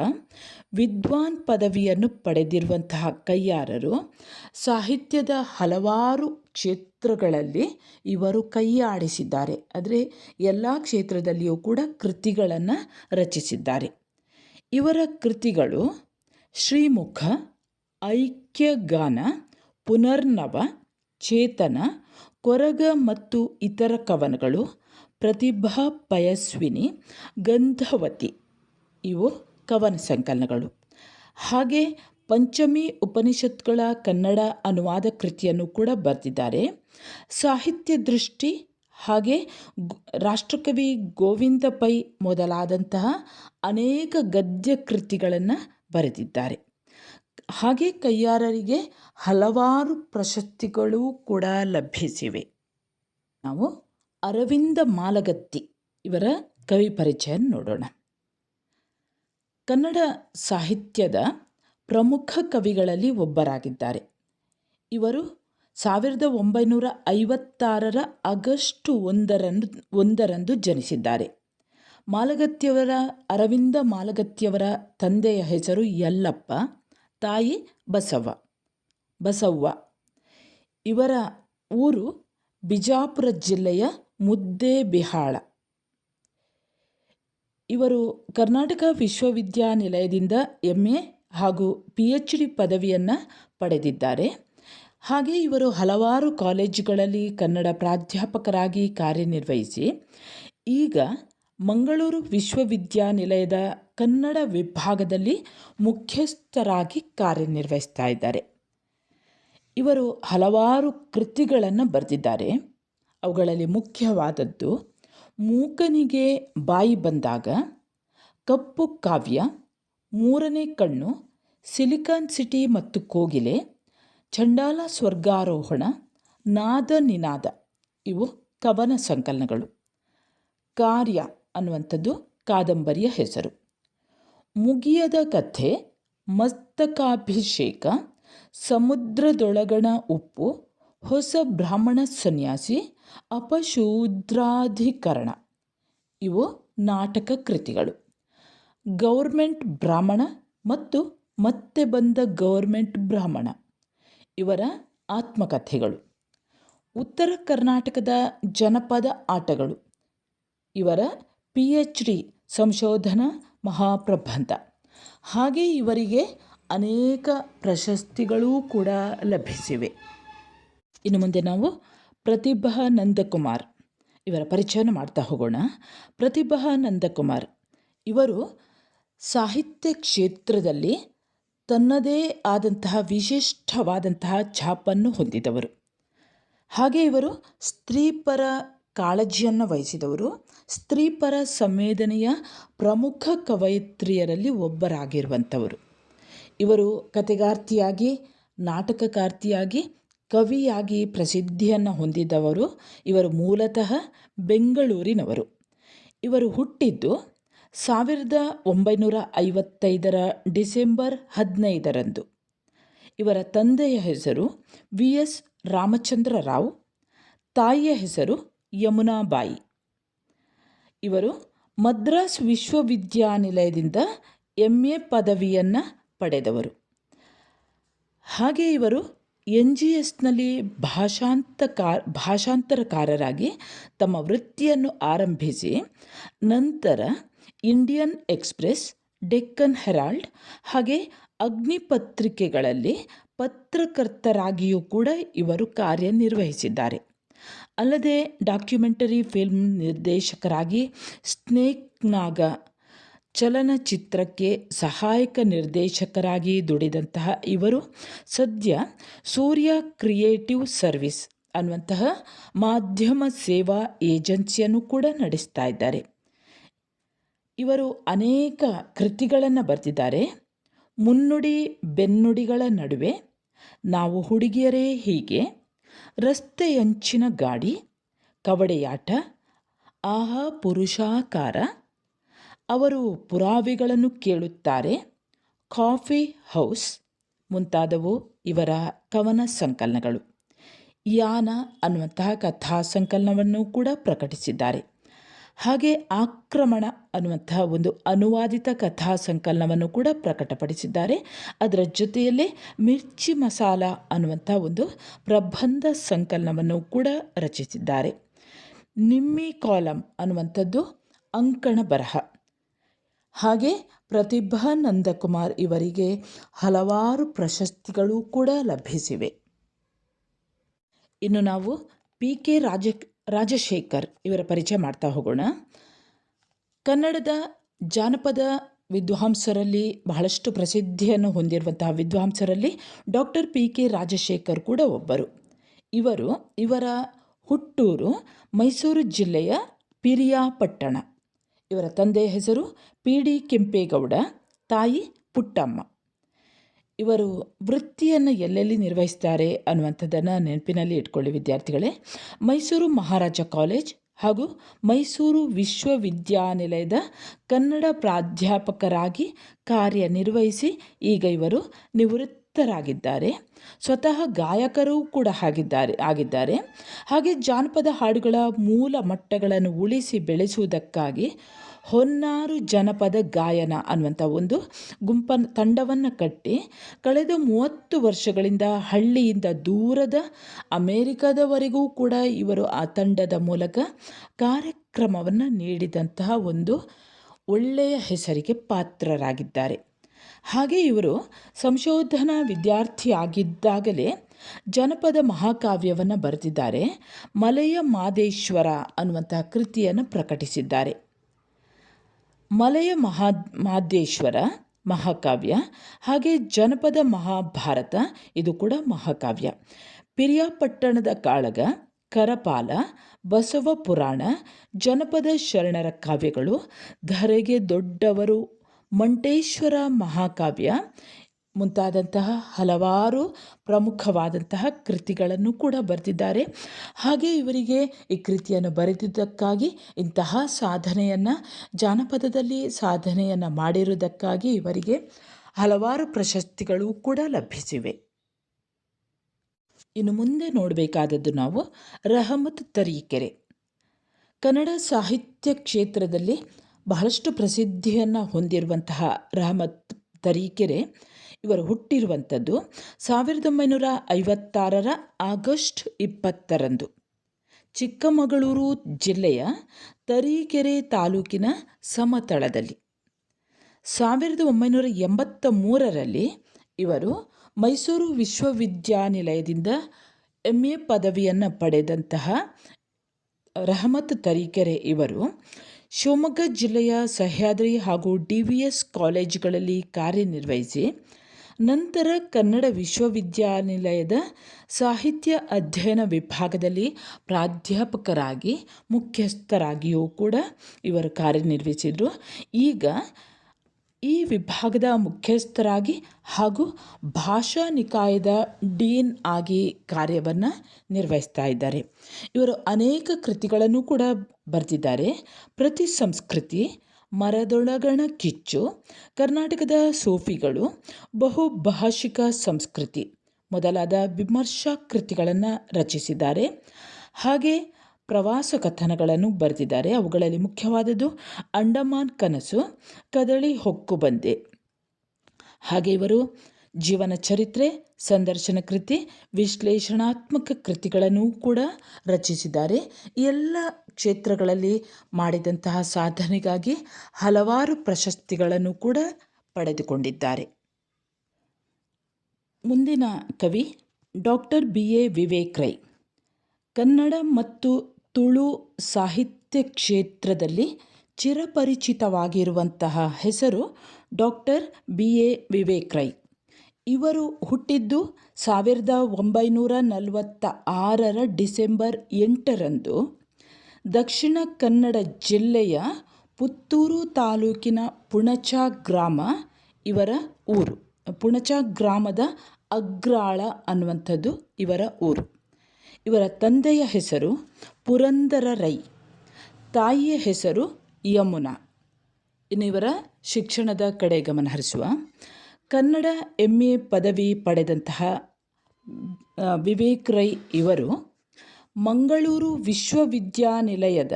ವಿದ್ವಾನ್ ಪದವಿಯನ್ನು ಪಡೆದಿರುವಂತಹ ಕೈಯಾರರು ಸಾಹಿತ್ಯದ ಹಲವಾರು ಕ್ಷೇತ್ರಗಳಲ್ಲಿ ಇವರು ಕೈಯಾಡಿಸಿದ್ದಾರೆ. ಆದರೆ ಎಲ್ಲ ಕ್ಷೇತ್ರದಲ್ಲಿಯೂ ಕೂಡ ಕೃತಿಗಳನ್ನು ರಚಿಸಿದ್ದಾರೆ. ಇವರ ಕೃತಿಗಳು ಶ್ರೀಮುಖ, ಐಕ್ಯಗಾನ, ಪುನರ್ನವ, ಚೇತನ, ಕೊರಗ ಮತ್ತು ಇತರ ಕವನಗಳು, ಪ್ರತಿಭಾ ಪಯಸ್ವಿನಿ, ಗಂಧವತಿ, ಇವು ಕವನ ಸಂಕಲನಗಳು. ಹಾಗೆ ಪಂಚಮಿ ಉಪನಿಷತ್ಗಳ ಕನ್ನಡ ಅನುವಾದ ಕೃತಿಯನ್ನು ಕೂಡ ಬರೆದಿದ್ದಾರೆ. ಸಾಹಿತ್ಯ ದೃಷ್ಟಿ ಹಾಗೆ ರಾಷ್ಟ್ರಕವಿ ಗೋವಿಂದ ಪೈ ಮೊದಲಾದಂತಹ ಅನೇಕ ಗದ್ಯ ಕೃತಿಗಳನ್ನು ಬರೆದಿದ್ದಾರೆ. ಹಾಗೆ ಕೈಯಾರರಿಗೆ ಹಲವಾರು ಪ್ರಶಸ್ತಿಗಳು ಕೂಡ ಲಭಿಸಿವೆ. ನಾವು ಅರವಿಂದ ಮಾಲಗತ್ತಿ ಇವರ ಕವಿ ಪರಿಚಯ ನೋಡೋಣ. ಕನ್ನಡ ಸಾಹಿತ್ಯದ ಪ್ರಮುಖ ಕವಿಗಳಲ್ಲಿ ಒಬ್ಬರಾಗಿದ್ದಾರೆ. ಇವರು ಸಾವಿರದ ಒಂಬೈನೂರ ಐವತ್ತಾರರ ಆಗಸ್ಟ್ ಒಂದರಂದು ಒಂದರಂದು ಜನಿಸಿದ್ದಾರೆ. ಮಾಲಗತ್ತಿಯವರ ಅರವಿಂದ ಮಾಲಗತ್ತಿಯವರ ತಂದೆಯ ಹೆಸರು ಯಲ್ಲಪ್ಪ, ತಾಯಿ ಬಸವ್ವ ಬಸವ್ವ. ಇವರ ಊರು ಬಿಜಾಪುರ ಜಿಲ್ಲೆಯ ಮುದ್ದೇಬಿಹಾಳ ಇವರು ಕರ್ನಾಟಕ ವಿಶ್ವವಿದ್ಯಾನಿಲಯದಿಂದ ಎಂ ಎ ಹಾಗೂ ಪಿ ಎಚ್ ಡಿ ಪದವಿಯನ್ನು ಪಡೆದಿದ್ದಾರೆ. ಹಾಗೆ ಇವರು ಹಲವಾರು ಕಾಲೇಜುಗಳಲ್ಲಿ ಕನ್ನಡ ಪ್ರಾಧ್ಯಾಪಕರಾಗಿ ಕಾರ್ಯನಿರ್ವಹಿಸಿ, ಈಗ ಮಂಗಳೂರು ವಿಶ್ವವಿದ್ಯಾನಿಲಯದ ಕನ್ನಡ ವಿಭಾಗದಲ್ಲಿ ಮುಖ್ಯಸ್ಥರಾಗಿ ಕಾರ್ಯನಿರ್ವಹಿಸ್ತಾ ಇದ್ದಾರೆ. ಇವರು ಹಲವಾರು ಕೃತಿಗಳನ್ನು ಬರೆದಿದ್ದಾರೆ. ಅವುಗಳಲ್ಲಿ ಮುಖ್ಯವಾದದ್ದು, ಮೂಕನಿಗೆ ಬಾಯಿ ಬಂದಾಗ ಕಪ್ಪು ಕಾವ್ಯ ಮೂರನೇ ಕಣ್ಣು ಸಿಲಿಕಾನ್ ಸಿಟಿ ಮತ್ತು ಕೋಗಿಲೆ, ಚಂಡಾಲ ಸ್ವರ್ಗಾರೋಹಣ, ನಾದ ನಿನಾದ, ಇವು ಕವನ ಸಂಕಲನಗಳು. ಕಾರ್ಯ ಅನ್ನುವಂಥದ್ದು ಕಾದಂಬರಿಯ ಹೆಸರು. ಮುಗಿಯದ ಕಥೆ, ಮಸ್ತಕಾಭಿಷೇಕ, ಸಮುದ್ರದೊಳಗಣ ಉಪ್ಪು, ಹೊಸ ಬ್ರಾಹ್ಮಣ ಸನ್ಯಾಸಿ, ಅಪಶೂದ್ರಾಧಿಕರಣ. ಇವು ನಾಟಕ ಕೃತಿಗಳು. ಗೌರ್ಮೆಂಟ್ ಬ್ರಾಹ್ಮಣ ಮತ್ತು ಮತ್ತೆ ಬಂದ ಗೌರ್ಮೆಂಟ್ ಬ್ರಾಹ್ಮಣ. ಇವರ ಆತ್ಮಕಥೆಗಳು. ಉತ್ತರ ಕರ್ನಾಟಕದ ಜನಪದ ಆಟಗಳು. ಇವರ ಪಿ ಎಚ್ ಡಿ ಸಂಶೋಧನಾ ಮಹಾಪ್ರಬಂಧ. ಹಾಗೆ ಇವರಿಗೆ ಅನೇಕ ಪ್ರಶಸ್ತಿಗಳೂ ಕೂಡ ಲಭಿಸಿವೆ. ಇನ್ನು ಮುಂದೆ ನಾವು ಪ್ರತಿಭಾ ನಂದಕುಮಾರ್. ಇವರ ಪರಿಚಯನ ಮಾಡ್ತಾ ಹೋಗೋಣ. ಪ್ರತಿಭಾ ನಂದಕುಮಾರ್. ಇವರು ಸಾಹಿತ್ಯ ಕ್ಷೇತ್ರದಲ್ಲಿ ತನ್ನದೇ ಆದಂತಹ ವಿಶಿಷ್ಟವಾದಂತಹ ಛಾಪನ್ನು ಹೊಂದಿದವರು. ಹಾಗೆ ಇವರು ಸ್ತ್ರೀಪರ ಕಾಳಜಿಯನ್ನು ವಹಿಸಿದವರು. ಸ್ತ್ರೀಪರ ಸಂವೇದನೆಯ ಪ್ರಮುಖ ಕವಯಿತ್ರಿಯರಲ್ಲಿ ಒಬ್ಬರಾಗಿರುವಂಥವರು. ಇವರು ಕತೆಗಾರ್ತಿಯಾಗಿ ನಾಟಕಕಾರ್ತಿಯಾಗಿ, ಕವಿಯಾಗಿ ಪ್ರಸಿದ್ಧಿಯನ್ನು ಹೊಂದಿದವರು. ಇವರು ಮೂಲತಃ ಬೆಂಗಳೂರಿನವರು. ಇವರು ಹುಟ್ಟಿದ್ದು ಸಾವಿರದ ಒಂಬೈನೂರ ಐವತ್ತೈದರ ಡಿಸೆಂಬರ್ ಹದಿನೈದರಂದು. ಇವರ ತಂದೆಯ ಹೆಸರು ವಿ ಎಸ್ ರಾಮಚಂದ್ರ ರಾವ್, ತಾಯಿಯ ಹೆಸರು ಯಮುನಾಬಾಯಿ. ಇವರು ಮದ್ರಾಸ್ ವಿಶ್ವವಿದ್ಯಾನಿಲಯದಿಂದ ಎಂ ಎ ಪದವಿಯನ್ನು ಪಡೆದವರು. ಹಾಗೆ ಇವರು ಎನ್ ಜಿ ಎಸ್ನಲ್ಲಿ ಭಾಷಾಂತಕಾರ ಭಾಷಾಂತರಕಾರರಾಗಿ ತಮ್ಮ ವೃತ್ತಿಯನ್ನು ಆರಂಭಿಸಿ ನಂತರ ಇಂಡಿಯನ್ ಎಕ್ಸ್ಪ್ರೆಸ್, ಡೆಕ್ಕನ್ ಹೆರಾಲ್ಡ್ ಹಾಗೆ ಅಗ್ನಿಪತ್ರಿಕೆಗಳಲ್ಲಿ ಪತ್ರಕರ್ತರಾಗಿಯೂ ಕೂಡ ಇವರು ಕಾರ್ಯನಿರ್ವಹಿಸಿದ್ದಾರೆ. ಅಲ್ಲದೆ ಡಾಕ್ಯುಮೆಂಟರಿ ಫಿಲ್ಮ್ ನಿರ್ದೇಶಕರಾಗಿ ಸ್ನೇಕ್ ನಾಗ ಚಲನಚಿತ್ರಕ್ಕೆ ಸಹಾಯಕ ನಿರ್ದೇಶಕರಾಗಿ ದುಡಿದಂತಹ ಇವರು ಸದ್ಯ ಸೂರ್ಯ ಕ್ರಿಯೇಟಿವ್ ಸರ್ವಿಸ್ ಅನ್ನುವಂತಹ ಮಾಧ್ಯಮ ಸೇವಾ ಏಜೆನ್ಸಿಯನ್ನು ಕೂಡ ನಡೆಸ್ತಾ ಇದ್ದಾರೆ. ಇವರು ಅನೇಕ ಕೃತಿಗಳನ್ನು ಬರೆದಿದ್ದಾರೆ. ಮುನ್ನುಡಿ ಬೆನ್ನುಡಿಗಳ ನಡುವೆ ನಾವು ಹುಡುಗಿಯರೇ ಹೀಗೆ ರಸ್ತೆಯಂಚಿನ ಗಾಡಿ, ಕವಡೆಯಾಟ, ಆಹಾ ಪುರುಷಾಕಾರ, ಅವರು ಪುರಾವೆಗಳನ್ನು ಕೇಳುತ್ತಾರೆ. ಕಾಫಿ ಹೌಸ್ ಮುಂತಾದವು ಇವರ ಕವನ ಸಂಕಲನಗಳು. ಯಾನ ಅನ್ನುವಂತಹ ಕಥಾ ಸಂಕಲನವನ್ನು ಕೂಡ ಪ್ರಕಟಿಸಿದ್ದಾರೆ. ಹಾಗೆ ಆಕ್ರಮಣ ಅನ್ನುವಂತಹ ಒಂದು ಅನುವಾದಿತ ಕಥಾ ಸಂಕಲನವನ್ನು ಕೂಡ ಪ್ರಕಟಪಡಿಸಿದ್ದಾರೆ. ಅದರ ಜೊತೆಯಲ್ಲೇ ಮಿರ್ಚಿ ಮಸಾಲ ಅನ್ನುವಂಥ ಒಂದು ಪ್ರಬಂಧ ಸಂಕಲನವನ್ನು ಕೂಡ ರಚಿಸಿದ್ದಾರೆ. ನಿಮ್ಮಿ ಕಾಲಂ ಅನ್ನುವಂಥದ್ದು ಅಂಕಣ ಬರಹ. ಹಾಗೆ ಪ್ರತಿಭಾ ನಂದಕುಮಾರ್ ಇವರಿಗೆ ಹಲವಾರು ಪ್ರಶಸ್ತಿಗಳು ಕೂಡ ಲಭಿಸಿವೆ. ಇನ್ನು ನಾವು ಪಿ ಕೆ ರಾಜ ರಾಜಶೇಖರ್ ಇವರ ಪರಿಚಯ ಮಾಡ್ತಾ ಹೋಗೋಣ. ಕನ್ನಡದ ಜಾನಪದ ವಿದ್ವಾಂಸರಲ್ಲಿ ಬಹಳಷ್ಟು ಪ್ರಸಿದ್ಧಿಯನ್ನು ಹೊಂದಿರುವಂತಹ ವಿದ್ವಾಂಸರಲ್ಲಿ ಡಾಕ್ಟರ್ ಪಿ ಕೆ ರಾಜಶೇಖರ್ ಕೂಡ ಒಬ್ಬರು. ಇವರು ಇವರ ಹುಟ್ಟೂರು ಮೈಸೂರು ಜಿಲ್ಲೆಯ ಪಿರಿಯಾಪಟ್ಟಣ. ಇವರ ತಂದೆಯ ಹೆಸರು ಪಿ ಡಿ ಕೆಂಪೇಗೌಡ, ತಾಯಿ ಪುಟ್ಟಮ್ಮ. ಇವರು ವೃತ್ತಿಯನ್ನು ಎಲ್ಲೆಲ್ಲಿ ನಿರ್ವಹಿಸ್ತಾರೆ ಅನ್ನುವಂಥದ್ದನ್ನು ನೆನಪಿನಲ್ಲಿ ಇಟ್ಕೊಳ್ಳಿ ವಿದ್ಯಾರ್ಥಿಗಳೇ. ಮೈಸೂರು ಮಹಾರಾಜ ಕಾಲೇಜ್ ಹಾಗೂ ಮೈಸೂರು ವಿಶ್ವವಿದ್ಯಾನಿಲಯದ ಕನ್ನಡ ಪ್ರಾಧ್ಯಾಪಕರಾಗಿ ಕಾರ್ಯನಿರ್ವಹಿಸಿ ಈಗ ಇವರು ನಿವೃತ್ತರಾಗಿದ್ದಾರೆ. ಸ್ವತಃ ಗಾಯಕರೂ ಕೂಡ ಆಗಿದ್ದಾರೆ ಆಗಿದ್ದಾರೆ. ಹಾಗೆ ಜಾನಪದ ಹಾಡುಗಳ ಮೂಲ ಮಟ್ಟಗಳನ್ನು ಉಳಿಸಿ ಬೆಳೆಸುವುದಕ್ಕಾಗಿ ಹೊನ್ನಾರು ಜನಪದ ಗಾಯನ ಅನ್ನುವಂಥ ಒಂದು ಗುಂಪನ್ನು ತಂಡವನ್ನು ಕಟ್ಟಿ ಕಳೆದ ಮೂವತ್ತು ವರ್ಷಗಳಿಂದ ಹಳ್ಳಿಯಿಂದ ದೂರದ ಅಮೇರಿಕಾದವರೆಗೂ ಕೂಡ ಇವರು ಆ ತಂಡದ ಮೂಲಕ ಕಾರ್ಯಕ್ರಮವನ್ನು ನೀಡಿದಂತಹ ಒಂದು ಒಳ್ಳೆಯ ಹೆಸರಿಗೆ ಪಾತ್ರರಾಗಿದ್ದಾರೆ. ಹಾಗೆ ಇವರು ಸಂಶೋಧನಾ ವಿದ್ಯಾರ್ಥಿಯಾಗಿದ್ದಾಗಲೇ ಜನಪದ ಮಹಾಕಾವ್ಯವನ್ನು ಬರೆದಿದ್ದಾರೆ. ಮಲೆಯ ಮಾದೇಶ್ವರ ಅನ್ನುವಂತಹ ಕೃತಿಯನ್ನು ಪ್ರಕಟಿಸಿದ್ದಾರೆ. ಮಲೆಯ ಮಹಾ ಮಾದೇಶ್ವರ ಮಹಾಕಾವ್ಯ ಹಾಗೆ ಜನಪದ ಮಹಾಭಾರತ, ಇದು ಕೂಡ ಮಹಾಕಾವ್ಯ. ಪಿರಿಯಾಪಟ್ಟಣದ ಕಾಳಗ, ಕರಪಾಲ, ಬಸವ ಪುರಾಣ, ಜನಪದ ಶರಣರ ಕಾವ್ಯಗಳು, ಧರೆಗೆ ದೊಡ್ಡವರು, ಮಂಟೇಶ್ವರ ಮಹಾಕಾವ್ಯ ಮುಂತಾದಂತಹ ಹಲವಾರು ಪ್ರಮುಖವಾದಂತಹ ಕೃತಿಗಳನ್ನು ಕೂಡ ಬರೆದಿದ್ದಾರೆ. ಹಾಗೆ ಇವರಿಗೆ ಈ ಕೃತಿಯನ್ನು ಬರೆದಿದ್ದಕ್ಕಾಗಿ, ಇಂತಹ ಸಾಧನೆಯನ್ನು, ಜಾನಪದದಲ್ಲಿ ಸಾಧನೆಯನ್ನು ಮಾಡಿರುವುದಕ್ಕಾಗಿ ಇವರಿಗೆ ಹಲವಾರು ಪ್ರಶಸ್ತಿಗಳು ಕೂಡ ಲಭಿಸಿವೆ. ಇನ್ನು ಮುಂದೆ ನೋಡಬೇಕಾದದ್ದು ನಾವು ರಹಮತ್ ತರೀಕೆರೆ. ಕನ್ನಡ ಸಾಹಿತ್ಯ ಕ್ಷೇತ್ರದಲ್ಲಿ ಬಹಳಷ್ಟು ಪ್ರಸಿದ್ಧಿಯನ್ನು ಹೊಂದಿರುವಂತಹ ರಹಮತ್ ತರೀಕೆರೆ ಇವರು ಹುಟ್ಟಿರುವಂಥದ್ದು ಸಾವಿರದ ಒಂಬೈನೂರ ಐವತ್ತಾರರ ಆಗಸ್ಟ್ ಇಪ್ಪತ್ತರಂದು. ಚಿಕ್ಕಮಗಳೂರು ಜಿಲ್ಲೆಯ ತರೀಕೆರೆ ತಾಲೂಕಿನ ಸಮತಳದಲ್ಲಿ. ಸಾವಿರದ ಒಂಬೈನೂರ ಎಂಬತ್ತ ಮೂರರಲ್ಲಿ ಇವರು ಮೈಸೂರು ವಿಶ್ವವಿದ್ಯಾನಿಲಯದಿಂದ ಎಂ ಎ ಪದವಿಯನ್ನು ಪಡೆದಂತಹ ರಹಮತ್ ತರೀಕೆರೆ ಇವರು ಶಿವಮೊಗ್ಗ ಜಿಲ್ಲೆಯ ಸಹ್ಯಾದ್ರಿ ಹಾಗೂ ಡಿ ವಿ ಎಸ್ ಕಾಲೇಜುಗಳಲ್ಲಿ ಕಾರ್ಯನಿರ್ವಹಿಸಿ ನಂತರ ಕನ್ನಡ ವಿಶ್ವವಿದ್ಯಾನಿಲಯದ ಸಾಹಿತ್ಯ ಅಧ್ಯಯನ ವಿಭಾಗದಲ್ಲಿ ಪ್ರಾಧ್ಯಾಪಕರಾಗಿ ಮುಖ್ಯಸ್ಥರಾಗಿಯೂ ಕೂಡ ಇವರು ಕಾರ್ಯನಿರ್ವಹಿಸಿದರು. ಈಗ ಈ ವಿಭಾಗದ ಮುಖ್ಯಸ್ಥರಾಗಿ ಹಾಗೂ ಭಾಷಾ ನಿಕಾಯದ ಡೀನ್ ಆಗಿ ಕಾರ್ಯವನ್ನು ನಿರ್ವಹಿಸ್ತಾ ಇದ್ದಾರೆ. ಇವರು ಅನೇಕ ಕೃತಿಗಳನ್ನು ಕೂಡ ಬರೆದಿದ್ದಾರೆ. ಪ್ರತಿ ಸಂಸ್ಕೃತಿ ಮರದೊಳಗಣ ಕಿಚ್ಚು, ಕರ್ನಾಟಕದ ಸೂಫಿಗಳು, ಬಹುಭಾಷಿಕ ಸಂಸ್ಕೃತಿ. ಮೊದಲಾದ ವಿಮರ್ಶಾ ಕೃತಿಗಳನ್ನು ರಚಿಸಿದ್ದಾರೆ. ಹಾಗೆ ಪ್ರವಾಸ ಕಥನಗಳನ್ನು ಬರೆದಿದ್ದಾರೆ. ಅವುಗಳಲ್ಲಿ ಮುಖ್ಯವಾದದ್ದು ಅಂಡಮಾನ್ ಕನಸು, ಕದಳಿ ಹೊಕ್ಕು ಬಂದೆ ಹಾಗೆ ಇವರು ಜೀವನ ಚರಿತ್ರೆ, ಸಂದರ್ಶನ ಕೃತಿ, ವಿಶ್ಲೇಷಣಾತ್ಮಕ ಕೃತಿಗಳನ್ನು ಕೂಡ ರಚಿಸಿದ್ದಾರೆ. ಎಲ್ಲ ಕ್ಷೇತ್ರಗಳಲ್ಲಿ ಮಾಡಿದಂತಹ ಸಾಧನೆಗಾಗಿ ಹಲವಾರು ಪ್ರಶಸ್ತಿಗಳನ್ನು ಕೂಡ ಪಡೆದುಕೊಂಡಿದ್ದಾರೆ. ಮುಂದಿನ ಕವಿ doctor B. A. Vivek Rai. Kannada ಮತ್ತು ತುಳು ಸಾಹಿತ್ಯ ಕ್ಷೇತ್ರದಲ್ಲಿ ಚಿರಪರಿಚಿತವಾಗಿರುವಂತಹ ಹೆಸರು doctor B. A. Vivek Rai. ಇವರು ಹುಟ್ಟಿದ್ದು ಸಾವಿರದ ಒಂಬೈನೂರ ನಲವತ್ತ ಆರರ ಡಿಸೆಂಬರ್ ಎಂಟರಂದು ದಕ್ಷಿಣ ಕನ್ನಡ ಜಿಲ್ಲೆಯ ಪುತ್ತೂರು ತಾಲೂಕಿನ ಪುಣಚ ಗ್ರಾಮ ಇವರ ಊರು. ಪುಣಚ ಗ್ರಾಮದ ಅಗ್ರಾಳ ಅನ್ನುವಂಥದ್ದು ಇವರ ಊರು. ಇವರ ತಂದೆಯ ಹೆಸರು ಪುರಂದರ ರೈ. ತಾಯಿಯ ಹೆಸರು ಯಮುನಾ. ಇನ್ನು ಇವರ ಶಿಕ್ಷಣದ ಕಡೆ ಗಮನ ಹರಿಸುವ. ಕನ್ನಡ ಎಂ ಎ ಪದವಿ ಪಡೆದಂತಹ ವಿವೇಕ್ ರೈ ಇವರು ಮಂಗಳೂರು ವಿಶ್ವವಿದ್ಯಾನಿಲಯದ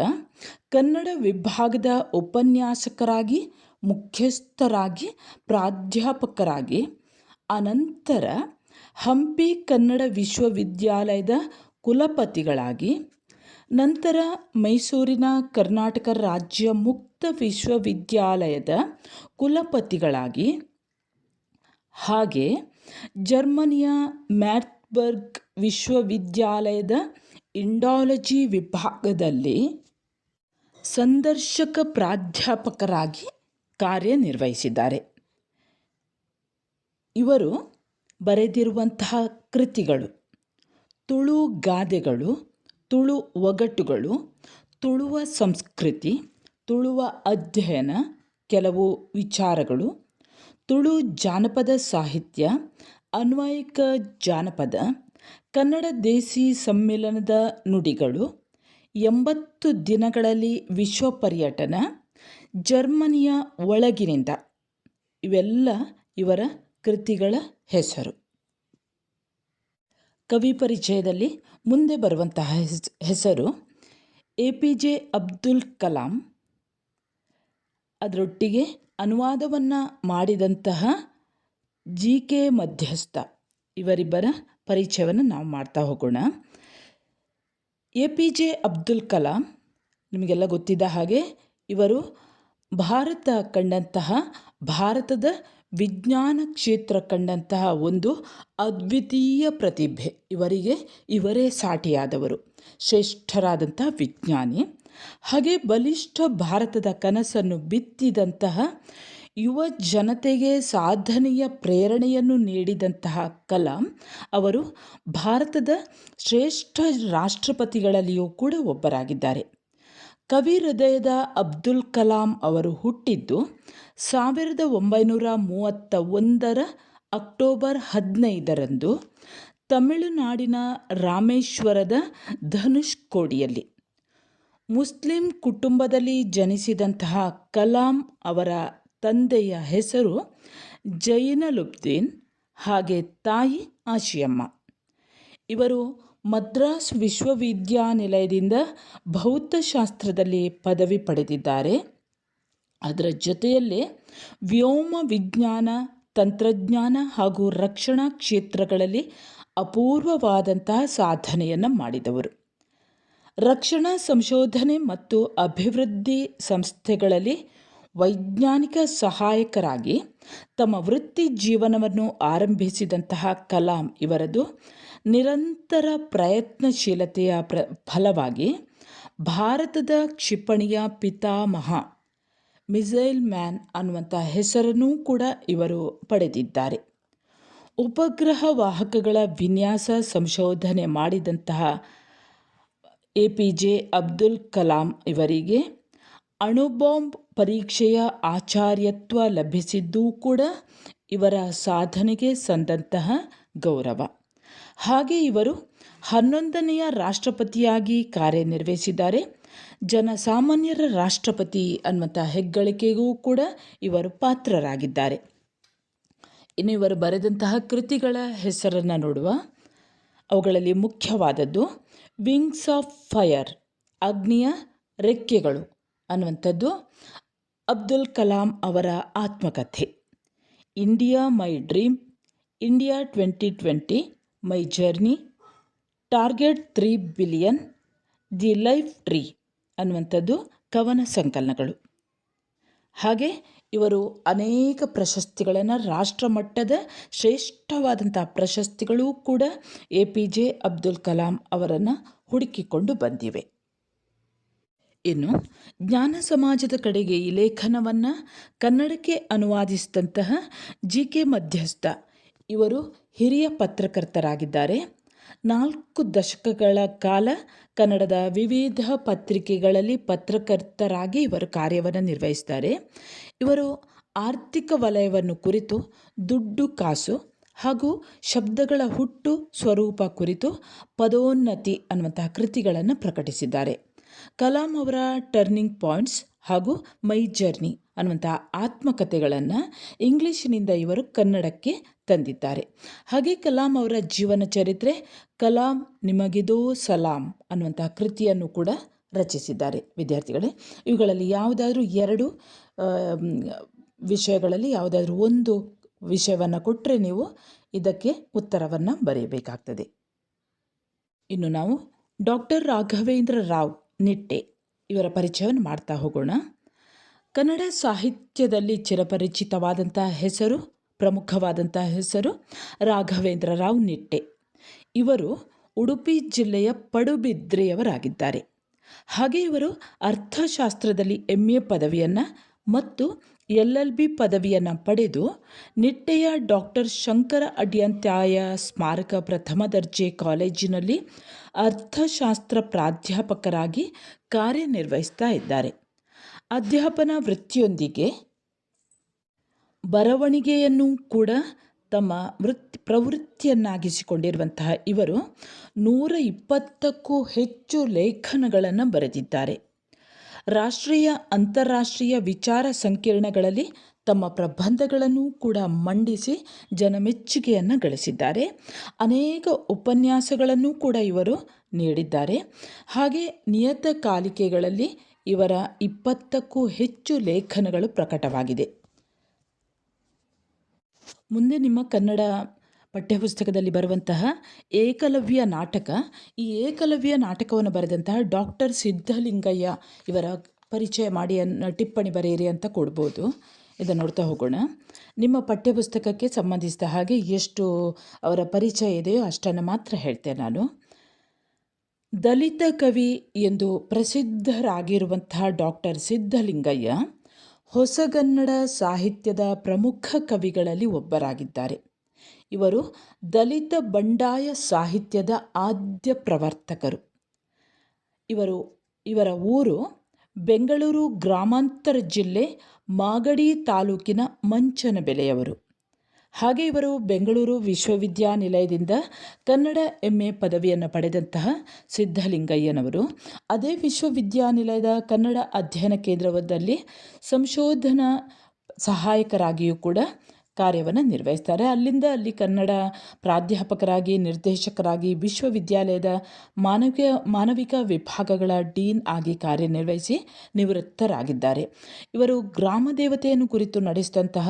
ಕನ್ನಡ ವಿಭಾಗದ ಉಪನ್ಯಾಸಕರಾಗಿ, ಮುಖ್ಯಸ್ಥರಾಗಿ, ಪ್ರಾಧ್ಯಾಪಕರಾಗಿ ಅನಂತರ ಹಂಪಿ ಕನ್ನಡ ವಿಶ್ವವಿದ್ಯಾಲಯದ ಕುಲಪತಿಗಳಾಗಿ, ನಂತರ ಮೈಸೂರಿನ ಕರ್ನಾಟಕ ರಾಜ್ಯ ಮುಕ್ತ ವಿಶ್ವವಿದ್ಯಾಲಯದ ಕುಲಪತಿಗಳಾಗಿ ಹಾಗೆ ಜರ್ಮನಿಯ ಮ್ಯಾಟ್ಬರ್ಗ್ ವಿಶ್ವವಿದ್ಯಾಲಯದ ಇಂಡಾಲಜಿ ವಿಭಾಗದಲ್ಲಿ ಸಂದರ್ಶಕ ಪ್ರಾಧ್ಯಾಪಕರಾಗಿ ಕಾರ್ಯನಿರ್ವಹಿಸಿದ್ದಾರೆ. ಇವರು ಬರೆದಿರುವಂತಹ ಕೃತಿಗಳು ತುಳು ಗಾದೆಗಳು, ತುಳು ಒಗಟುಗಳು, ತುಳುವ ಸಂಸ್ಕೃತಿ, ತುಳುವ ಅಧ್ಯಯನ, ಕೆಲವು ವಿಚಾರಗಳು ತುಳು ಜಾನಪದ ಸಾಹಿತ್ಯ, ಅನ್ವಯಿಕ ಜಾನಪದ, ಕನ್ನಡ ದೇಸಿ ಸಮ್ಮೇಳನದ ನುಡಿಗಳು, ಎಂಬತ್ತು ದಿನಗಳಲ್ಲಿ ವಿಶ್ವ ಪರ್ಯಟನ, ಜರ್ಮನಿಯ ಒಳಗಿನಿಂದ. ಇವೆಲ್ಲ ಇವರ ಕೃತಿಗಳ ಹೆಸರು. ಕವಿ ಪರಿಚಯದಲ್ಲಿ ಮುಂದೆ ಬರುವಂತಹ ಹೆಸ್, ಹೆಸರು A P J Abdul Kalam. ಅದರೊಟ್ಟಿಗೆ ಅನುವಾದವನ್ನು ಮಾಡಿದಂತಹ ಜಿ ಕೆ ಮಧ್ಯಸ್ಥ ಇವರಿಬ್ಬರ ಪರಿಚಯವನ್ನು ನಾವು ಮಾಡ್ತಾ ಹೋಗೋಣ. A P J Abdul Kalam, ನಿಮಗೆಲ್ಲ ಗೊತ್ತಿದ್ದ ಹಾಗೆ ಇವರು ಭಾರತ ಕಂಡಂತಹ, ಭಾರತದ ವಿಜ್ಞಾನ ಕ್ಷೇತ್ರ ಕಂಡಂತಹ ಒಂದು ಅದ್ವಿತೀಯ ಪ್ರತಿಭೆ. ಇವರಿಗೆ ಇವರೇ ಸಾಟಿಯಾದವರು, ಶ್ರೇಷ್ಠರಾದಂತಹ ವಿಜ್ಞಾನಿ. ಹಾಗೆ ಬಲಿಷ್ಠ ಭಾರತದ ಕನಸನ್ನು ಬಿತ್ತಿದಂತಹ ಯುವ ಜನತೆಗೆ ಸಾಧನೆಯ ಪ್ರೇರಣೆಯನ್ನು ನೀಡಿದಂತಹ ಕಲಾಂ ಅವರು ಭಾರತದ ಶ್ರೇಷ್ಠ ರಾಷ್ಟ್ರಪತಿಗಳಲ್ಲಿಯೂ ಕೂಡ ಒಬ್ಬರಾಗಿದ್ದಾರೆ. ಕವಿ ಹೃದಯದ ಅಬ್ದುಲ್ ಕಲಾಂ ಅವರು ಹುಟ್ಟಿದ್ದು ಸಾವಿರದ ಒಂಬೈನೂರ ಮೂವತ್ತ ಒಂದರ ಅಕ್ಟೋಬರ್ ಹದಿನೈದರಂದು ತಮಿಳುನಾಡಿನ ರಾಮೇಶ್ವರದ ಧನುಷ್ಕೋಡಿಯಲ್ಲಿ ಮುಸ್ಲಿಂ ಕುಟುಂಬದಲ್ಲಿ ಜನಿಸಿದಂತಹ ಕಲಾಂ ಅವರ ತಂದೆಯ ಹೆಸರು ಜೈನಲುಬ್ದೀನ್, ಹಾಗೆ ತಾಯಿ ಆಶಿಯಮ್ಮ. ಇವರು ಮದ್ರಾಸ್ ವಿಶ್ವವಿದ್ಯಾನಿಲಯದಿಂದ ಭೌತಶಾಸ್ತ್ರದಲ್ಲಿ ಪದವಿ ಪಡೆದಿದ್ದಾರೆ. ಅದರ ಜೊತೆಯಲ್ಲೇ ವ್ಯೋಮ ವಿಜ್ಞಾನ, ತಂತ್ರಜ್ಞಾನ ಹಾಗೂ ರಕ್ಷಣಾ ಕ್ಷೇತ್ರಗಳಲ್ಲಿ ಅಪೂರ್ವವಾದಂತಹ ಸಾಧನೆಯನ್ನು ಮಾಡಿದವರು. ರಕ್ಷಣಾ ಸಂಶೋಧನೆ ಮತ್ತು ಅಭಿವೃದ್ಧಿ ಸಂಸ್ಥೆಗಳಲ್ಲಿ ವೈಜ್ಞಾನಿಕ ಸಹಾಯಕರಾಗಿ ತಮ್ಮ ವೃತ್ತಿ ಜೀವನವನ್ನು ಆರಂಭಿಸಿದಂತಹ ಕಲಾಂ ಇವರದು ನಿರಂತರ ಪ್ರಯತ್ನಶೀಲತೆಯ ಪ್ರ, ಫಲವಾಗಿ ಭಾರತದ ಕ್ಷಿಪಣಿಯ ಪಿತಾಮಹ ಮಿಸೈಲ್ ಮ್ಯಾನ್ ಅನ್ನುವಂಥ ಹೆಸರನ್ನೂ ಕೂಡ ಇವರು ಪಡೆದಿದ್ದಾರೆ. ಉಪಗ್ರಹ ವಾಹಕಗಳ ವಿನ್ಯಾಸ ಸಂಶೋಧನೆ ಮಾಡಿದಂತಹ A P J Abdul Kalam ಇವರಿಗೆ ಅಣುಬಾಂಬ್ ಪರೀಕ್ಷೆಯ ಆಚಾರ್ಯತ್ವ ಲಭಿಸಿದ್ದೂ ಕೂಡ ಇವರ ಸಾಧನೆಗೆ ಸಂದಂತಹ ಗೌರವ. ಹಾಗೆ ಇವರು ಹನ್ನೊಂದನೆಯ ರಾಷ್ಟ್ರಪತಿಯಾಗಿ ಕಾರ್ಯನಿರ್ವಹಿಸಿದ್ದಾರೆ. ಜನಸಾಮಾನ್ಯರ ರಾಷ್ಟ್ರಪತಿ ಅನ್ನುವಂಥ ಹೆಗ್ಗಳಿಕೆಗೂ ಕೂಡ ಇವರು ಪಾತ್ರರಾಗಿದ್ದಾರೆ. ಇನ್ನು ಇವರು ಬರೆದಂತಹ ಕೃತಿಗಳ ಹೆಸರನ್ನು ನೋಡುವ ಅವುಗಳಲ್ಲಿ ಮುಖ್ಯವಾದದ್ದು ವಿಂಗ್ಸ್ ಆಫ್ ಫೈರ್ ಅಗ್ನಿಯ ರೆಕ್ಕೆಗಳು ಅನ್ನುವಂಥದ್ದು ಅಬ್ದುಲ್ ಕಲಾಂ ಅವರ ಆತ್ಮಕಥೆ. India my dream India twenty twenty my journey target three billion the life tree ಅನ್ನುವಂಥದ್ದು ಕವನ ಸಂಕಲನಗಳು. ಹಾಗೆ ಇವರು ಅನೇಕ ಪ್ರಶಸ್ತಿಗಳನ್ನು ರಾಷ್ಟ್ರಮಟ್ಟದ ಶ್ರೇಷ್ಠವಾದಂಥ ಪ್ರಶಸ್ತಿಗಳೂ ಕೂಡ A P J Abdul Kalam ಅವರನ್ನು ಹುಡುಕಿಕೊಂಡು ಬಂದಿವೆ. ಇನ್ನು ಜ್ಞಾನ ಸಮಾಜದ ಕಡೆಗೆ ಈ ಲೇಖನವನ್ನು ಕನ್ನಡಕ್ಕೆ ಅನುವಾದಿಸಿದಂತಹ ಜಿ ಕೆ ಮಧ್ಯಸ್ಥ ಇವರು ಹಿರಿಯ ಪತ್ರಕರ್ತರಾಗಿದ್ದಾರೆ. ನಾಲ್ಕು ದಶಕಗಳ ಕಾಲ ಕನ್ನಡದ ವಿವಿಧ ಪತ್ರಿಕೆಗಳಲ್ಲಿ ಪತ್ರಕರ್ತರಾಗಿ ಇವರು ಕಾರ್ಯವನ್ನು ನಿರ್ವಹಿಸ್ತಾರೆ. ಇವರು ಆರ್ಥಿಕ ವಲಯವನ್ನು ಕುರಿತು, ದುಡ್ಡು ಕಾಸು ಹಾಗೂ ಶಬ್ದಗಳ ಹುಟ್ಟು ಸ್ವರೂಪ ಕುರಿತು ಪದೋನ್ನತಿ ಅನ್ನುವಂತಹ ಕೃತಿಗಳನ್ನು ಪ್ರಕಟಿಸಿದ್ದಾರೆ. ಕಲಾಂ ಅವರ ಟರ್ನಿಂಗ್ ಪಾಯಿಂಟ್ಸ್ ಹಾಗೂ ಮೈ ಜರ್ನಿ ಅನ್ನುವಂತಹ ಆತ್ಮಕಥೆಗಳನ್ನು ಇಂಗ್ಲೀಷಿನಿಂದ ಇವರು ಕನ್ನಡಕ್ಕೆ ತಂದಿದ್ದಾರೆ. ಹಾಗೆ ಕಲಾಂ ಅವರ ಜೀವನ ಚರಿತ್ರೆ, ಕಲಾಂ ನಿಮಗಿದೋ ಸಲಾಂ ಅನ್ನುವಂತಹ ಕೃತಿಯನ್ನು ಕೂಡ ರಚಿಸಿದ್ದಾರೆ ವಿದ್ಯಾರ್ಥಿಗಳೇ. ಇವುಗಳಲ್ಲಿ ಯಾವುದಾದ್ರೂ ಎರಡು ವಿಷಯಗಳಲ್ಲಿ ಯಾವುದಾದ್ರೂ ಒಂದು ವಿಷಯವನ್ನು ಕೊಟ್ಟರೆ ನೀವು ಇದಕ್ಕೆ ಉತ್ತರವನ್ನು ಬರೆಯಬೇಕಾಗ್ತದೆ. ಇನ್ನು ನಾವು ಡಾಕ್ಟರ್ ರಾಘವೇಂದ್ರ ರಾವ್ ನಿಟ್ಟೆ ಇವರ ಪರಿಚಯವನ್ನು ಮಾಡ್ತಾ ಹೋಗೋಣ. ಕನ್ನಡ ಸಾಹಿತ್ಯದಲ್ಲಿ ಚಿರಪರಿಚಿತವಾದಂಥ ಹೆಸರು ಪ್ರಮುಖವಾದಂಥ ಹೆಸರು ರಾಘವೇಂದ್ರ ರಾವ್ ನಿಟ್ಟೆ. ಇವರು ಉಡುಪಿ ಜಿಲ್ಲೆಯ ಪಡುಬಿದ್ರೆಯವರಾಗಿದ್ದಾರೆ. ಹಾಗೆ ಇವರು ಅರ್ಥಶಾಸ್ತ್ರದಲ್ಲಿ ಎಂ ಎ ಪದವಿಯನ್ನು ಮತ್ತು ಎಲ್ ಎಲ್ ಬಿ ಪದವಿಯನ್ನು ಪಡೆದು ನಿಟ್ಟೆಯ ಡಾಕ್ಟರ್ ಶಂಕರ ಅಡ್ಯಂತ್ಯಾಯ ಸ್ಮಾರಕ ಪ್ರಥಮ ದರ್ಜೆ ಕಾಲೇಜಿನಲ್ಲಿ ಅರ್ಥಶಾಸ್ತ್ರ ಪ್ರಾಧ್ಯಾಪಕರಾಗಿ ಕಾರ್ಯನಿರ್ವಹಿಸ್ತಾ ಇದ್ದಾರೆ. ಅಧ್ಯಾಪನ ವೃತ್ತಿಯೊಂದಿಗೆ ಬರವಣಿಗೆಯನ್ನು ಕೂಡ ತಮ್ಮ ವೃತ್ತಿ, ಪ್ರವೃತ್ತಿಯನ್ನಾಗಿಸಿಕೊಂಡಿರುವಂತಹ ಇವರು ನೂರ ಇಪ್ಪತ್ತಕ್ಕೂ ಹೆಚ್ಚು ಲೇಖನಗಳನ್ನು ಬರೆದಿದ್ದಾರೆ. ರಾಷ್ಟ್ರೀಯ, ಅಂತಾರಾಷ್ಟ್ರೀಯ ವಿಚಾರ ಸಂಕಿರಣಗಳಲ್ಲಿ ತಮ್ಮ ಪ್ರಬಂಧಗಳನ್ನು ಕೂಡ ಮಂಡಿಸಿ ಜನಮೆಚ್ಚುಗೆಯನ್ನು ಗಳಿಸಿದ್ದಾರೆ. ಅನೇಕ ಉಪನ್ಯಾಸಗಳನ್ನು ಕೂಡ ಇವರು ನೀಡಿದ್ದಾರೆ. ಹಾಗೆ ನಿಯತಕಾಲಿಕೆಗಳಲ್ಲಿ ಇವರ ಇಪ್ಪತ್ತಕ್ಕೂ ಹೆಚ್ಚು ಲೇಖನಗಳು ಪ್ರಕಟವಾಗಿದೆ. ಮುಂದೆ ನಿಮ್ಮ ಕನ್ನಡ ಪಠ್ಯಪುಸ್ತಕದಲ್ಲಿ ಬರುವಂತಹ ಏಕಲವ್ಯ ನಾಟಕ. ಈ ಏಕಲವ್ಯ ನಾಟಕವನ್ನು ಬರೆದಂತಹ ಡಾಕ್ಟರ್ ಸಿದ್ಧಲಿಂಗಯ್ಯ ಇವರ ಪರಿಚಯ ಮಾಡಿ ಟಿಪ್ಪಣಿ ಬರೆಯಿರಿ ಅಂತ ಕೊಡ್ಬೋದು. ಇದನ್ನು ನೋಡ್ತಾ ಹೋಗೋಣ. ನಿಮ್ಮ ಪಠ್ಯಪುಸ್ತಕಕ್ಕೆ ಸಂಬಂಧಿಸಿದ ಹಾಗೆ ಎಷ್ಟು ಅವರ ಪರಿಚಯ ಇದೆಯೋ ಅಷ್ಟನ್ನು ಮಾತ್ರ ಹೇಳ್ತೇನೆ ನಾನು. ದಲಿತ ಕವಿ ಎಂದು ಪ್ರಸಿದ್ಧರಾಗಿರುವಂತಹ ಡಾಕ್ಟರ್ ಸಿದ್ಧಲಿಂಗಯ್ಯ ಹೊಸಗನ್ನಡ ಸಾಹಿತ್ಯದ ಪ್ರಮುಖ ಕವಿಗಳಲ್ಲಿ ಒಬ್ಬರಾಗಿದ್ದಾರೆ. ಇವರು ದಲಿತ ಬಂಡಾಯ ಸಾಹಿತ್ಯದ ಆದ್ಯ ಪ್ರವರ್ತಕರು. ಇವರು, ಇವರ ಊರು ಬೆಂಗಳೂರು ಗ್ರಾಮಾಂತರ ಜಿಲ್ಲೆ ಮಾಗಡಿ ತಾಲೂಕಿನ ಮಂಚನಬೆಲೆಯವರು. ಹಾಗೆ ಇವರು ಬೆಂಗಳೂರು ವಿಶ್ವವಿದ್ಯಾನಿಲಯದಿಂದ ಕನ್ನಡ ಎಂ ಎ ಪದವಿಯನ್ನು ಪಡೆದಂತಹ ಸಿದ್ಧಲಿಂಗಯ್ಯನವರು. ಅದೇ ವಿಶ್ವವಿದ್ಯಾನಿಲಯದ ಕನ್ನಡ ಅಧ್ಯಯನ ಕೇಂದ್ರದಲ್ಲಿ ಸಂಶೋಧನಾ ಸಹಾಯಕರಾಗಿಯೂ ಕೂಡ ಕಾರ್ಯವನ್ನು ನಿರ್ವಹಿಸ್ತಾರೆ. ಅಲ್ಲಿಂದ ಅಲ್ಲಿ ಕನ್ನಡ ಪ್ರಾಧ್ಯಾಪಕರಾಗಿ, ನಿರ್ದೇಶಕರಾಗಿ, ವಿಶ್ವವಿದ್ಯಾಲಯದ ಮಾನವಿಕ ಮಾನವಿಕ ವಿಭಾಗಗಳ ಡೀನ್ ಆಗಿ ಕಾರ್ಯನಿರ್ವಹಿಸಿ ನಿವೃತ್ತರಾಗಿದ್ದಾರೆ. ಇವರು ಗ್ರಾಮ ದೇವತೆಯನ್ನು ಕುರಿತು ನಡೆಸಿದಂತಹ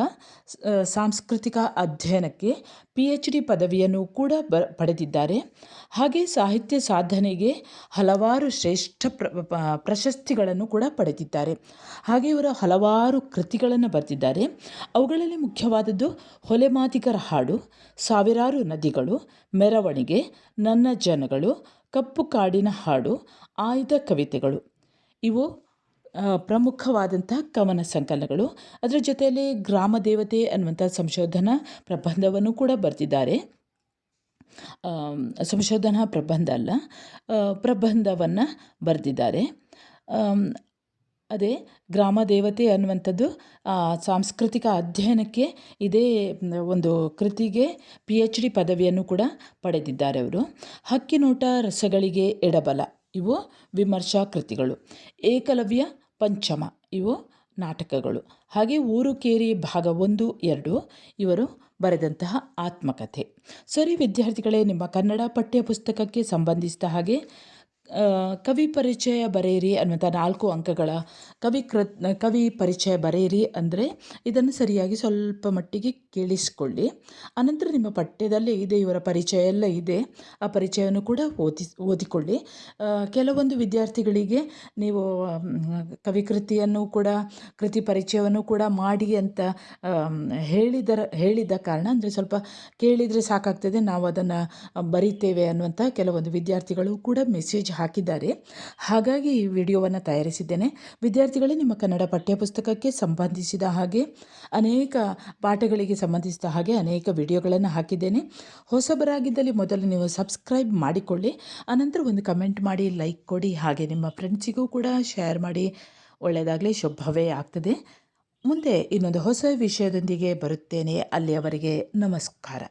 ಸಾಂಸ್ಕೃತಿಕ ಅಧ್ಯಯನಕ್ಕೆ ಪಿ ಎಚ್ ಡಿ ಪದವಿಯನ್ನು ಕೂಡ ಬ, ಪಡೆದಿದ್ದಾರೆ. ಹಾಗೆ ಸಾಹಿತ್ಯ ಸಾಧನೆಗೆ ಹಲವಾರು ಶ್ರೇಷ್ಠ ಪ್ರ ಪ್ರಶಸ್ತಿಗಳನ್ನು ಕೂಡ ಪಡೆದಿದ್ದಾರೆ. ಹಾಗೆ ಇವರು ಹಲವಾರು ಕೃತಿಗಳನ್ನು ಬರೆದಿದ್ದಾರೆ. ಅವುಗಳಲ್ಲಿ ಮುಖ್ಯವಾದದ್ದು ಹೊಲೆಮಾದಿಗರ ಹಾಡು, ಸಾವಿರಾರು ನದಿಗಳು, ಮೆರವಣಿಗೆ, ನನ್ನ ಜನಗಳು, ಕಪ್ಪು ಕಾಡಿನ ಹಾಡು ಆಯ್ದ ಕವಿತೆಗಳು. ಇವು ಪ್ರಮುಖವಾದಂಥ ಕವನ ಸಂಕಲನಗಳು. ಅದರ ಜೊತೆಯಲ್ಲಿ ಗ್ರಾಮ ದೇವತೆ ಅನ್ನುವಂಥ ಸಂಶೋಧನಾ ಪ್ರಬಂಧವನ್ನು ಕೂಡ ಬರೆದಿದ್ದಾರೆ. ಸಂಶೋಧನಾ ಪ್ರಬಂಧ ಅಲ್ಲ ಪ್ರಬಂಧವನ್ನು ಬರೆದಿದ್ದಾರೆ. ಅದೇ ಗ್ರಾಮ ದೇವತೆ ಅನ್ನುವಂಥದ್ದು ಸಾಂಸ್ಕೃತಿಕ ಅಧ್ಯಯನಕ್ಕೆ ಇದೇ ಒಂದು ಕೃತಿಗೆ ಪಿ ಎಚ್ ಡಿ ಪದವಿಯನ್ನು ಕೂಡ ಪಡೆದಿದ್ದಾರೆ ಅವರು. ಹಕ್ಕಿನೋಟ ರಸಗಳಿಗೆ ಎಡಬಲ, ಇವು ವಿಮರ್ಶಾ ಕೃತಿಗಳು. ಏಕಲವ್ಯ ಪಂಚಮ, ಇವು ನಾಟಕಗಳು. ಹಾಗೆ ಊರು ಕೇರಿ ಭಾಗ ಒಂದು, ಎರಡು, ಇವರು ಬರೆದಂತಹ ಆತ್ಮಕಥೆ. ಸರಿ ವಿದ್ಯಾರ್ಥಿಗಳೇ ನಿಮ್ಮ ಕನ್ನಡ ಪಠ್ಯ ಪುಸ್ತಕಕ್ಕೆ ಸಂಬಂಧಿಸಿದ ಹಾಗೆ ಕವಿ ಪರಿಚಯ ಬರೆಯಿರಿ ಅನ್ನುವಂಥ ನಾಲ್ಕು ಅಂಕಗಳ ಕವಿ ಕವಿ ಪರಿಚಯ ಬರೆಯಿರಿ ಅಂದರೆ ಇದನ್ನು ಸರಿಯಾಗಿ ಸ್ವಲ್ಪ ಮಟ್ಟಿಗೆ ಕೇಳಿಸಿಕೊಳ್ಳಿ. ಅನಂತರ ನಿಮ್ಮ ಪಠ್ಯದಲ್ಲೇ ಇದೆ, ಇವರ ಪರಿಚಯ ಎಲ್ಲ ಇದೆ. ಆ ಪರಿಚಯವನ್ನು ಕೂಡ ಓದಿ, ಓದಿಕೊಳ್ಳಿ. ಕೆಲವೊಂದು ವಿದ್ಯಾರ್ಥಿಗಳಿಗೆ ನೀವು ಕವಿ ಕೃತಿಯನ್ನು ಕೂಡ, ಕೃತಿ ಪರಿಚಯವನ್ನು ಕೂಡ ಮಾಡಿ ಅಂತ ಹೇಳಿದರ, ಹೇಳಿದ ಕಾರಣ ಅಂದರೆ ಸ್ವಲ್ಪ ಕೇಳಿದರೆ ಸಾಕಾಗ್ತದೆ, ನಾವು ಅದನ್ನು ಬರೀತೇವೆ ಅನ್ನುವಂಥ ಕೆಲವೊಂದು ವಿದ್ಯಾರ್ಥಿಗಳು ಕೂಡ ಮೆಸೇಜ್ ಹಾಕಿದ್ದಾರೆ. ಹಾಗಾಗಿ ಈ ವಿಡಿಯೋವನ್ನು ತಯಾರಿಸಿದ್ದೇನೆ. ವಿದ್ಯಾರ್ಥಿಗಳೇ ನಿಮ್ಮ ಕನ್ನಡ ಪಠ್ಯಪುಸ್ತಕಕ್ಕೆ ಸಂಬಂಧಿಸಿದ ಹಾಗೆ, ಅನೇಕ ಪಾಠಗಳಿಗೆ ಸಂಬಂಧಿಸಿದ ಹಾಗೆ ಅನೇಕ ವಿಡಿಯೋಗಳನ್ನು ಹಾಕಿದ್ದೇನೆ. ಹೊಸಬರಾಗಿದ್ದಲ್ಲಿ ಮೊದಲು ನೀವು ಸಬ್ಸ್ಕ್ರೈಬ್ ಮಾಡಿಕೊಳ್ಳಿ. ಅನಂತರ ಒಂದು ಕಮೆಂಟ್ ಮಾಡಿ, ಲೈಕ್ ಕೊಡಿ. ಹಾಗೆ ನಿಮ್ಮ ಫ್ರೆಂಡ್ಸಿಗೂ ಕೂಡ ಶೇರ್ ಮಾಡಿ. ಒಳ್ಳೆಯದಾಗಲಿ, ಶುಭವೇ ಆಗ್ತದೆ. ಮುಂದೆ ಇನ್ನೊಂದು ಹೊಸ ವಿಷಯದೊಂದಿಗೆ ಬರುತ್ತೇನೆ. ಅಲ್ಲಿಯವರೆಗೆ ನಮಸ್ಕಾರ.